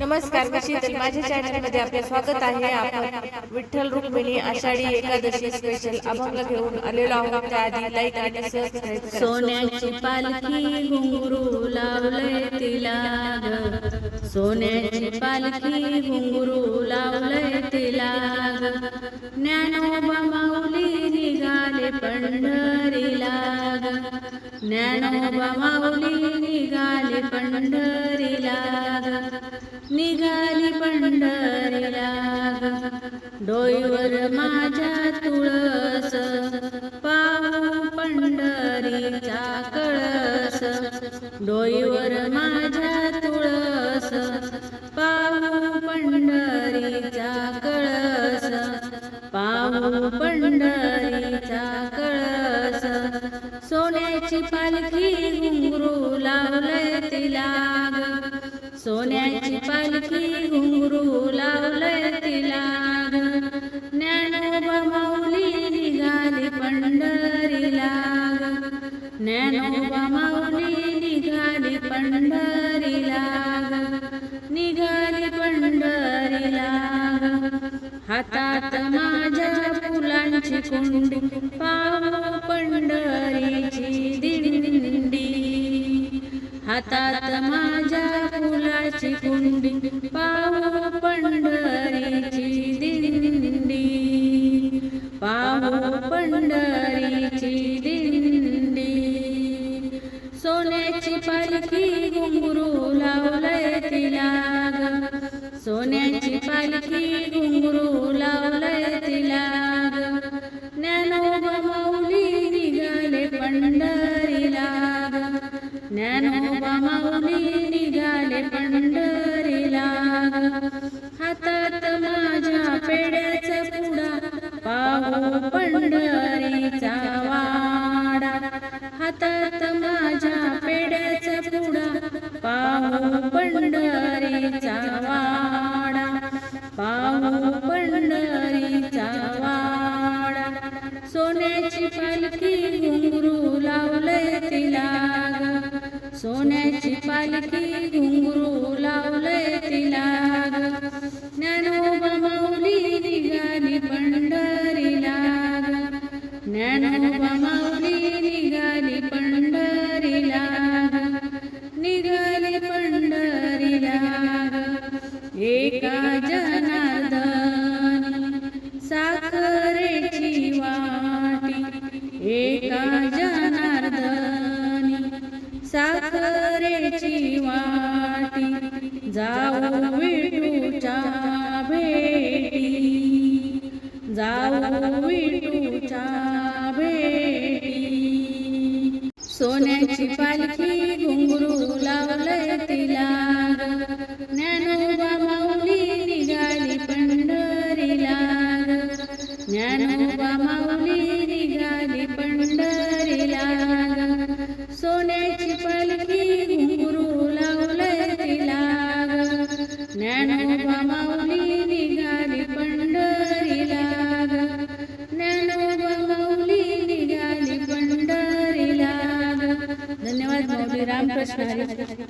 नमस्कार शीतल माझ्या चॅनलमध्ये आपले स्वागत आहे. आपण विठ्ठल रुक्मिणी आषाढी एकादशी स्पेशल अभंग घेऊन आलेलो आहोत. त्याआधी लाईक आणि सबस्क्राईब करा सोन्याची पालखी घुंगरू लावलंय तिला सोन्याची पालखी घुंगरू लावलंय तिला ज्ञानोबा माऊली निघाले पंढरीला ज्ञानोबा माऊली निघाले पंढरीला निघाली पंढरीला. डोईवर माझ्या तुळस पाहू पंढरीचा कळस. डोईवर माझ्या तुळस पाहू पंढरीचा कळस. पाहू पंढरीचा कळस. सोन्याची पालखी घुंगरू लावला सोन्याची पालखी घुंगरू लावलंय तिला ज्ञानोबा माऊली निघाली पंढरीला. ग ज्ञानोबा माऊली निघाली पंढरीला. निघाली पंढरीला. हातात माझ्या फुलांची कुंडी पाव पंढरीची दिंडी. हातात पालखी घुंगरू लावलंय तिला. सोन्याची पालखी घुंगरू लावलंय तिला. ग ज्ञानोबा माऊली निघाले पंढरीला. ग ज्ञानोबा माऊली निघाले पंढरीला. हातात माझ्या पेड्याचा पुडा पाहू पंढरी पाहू पंढरीचा वाडा पाहू पंढरीचा वाडा सोन्याची पालखी घुंगरू लावलंय तिला सोन्याची पालखी घुंगरू लावलंय तिला ज्ञानोबा जाऊ विठूच्या भेटी. जाऊ विठूच्या भेटी. सोन्याची पालखी घुंगरू लावलंय तिला. ज्ञानोबा माऊली निघाली पंढरीला. ज्ञान ज्ञानोबा माऊली निघाली पंढरीला ज्ञानोबा माऊली निघाली पंढरीला धन्यवाद रामकृष्ण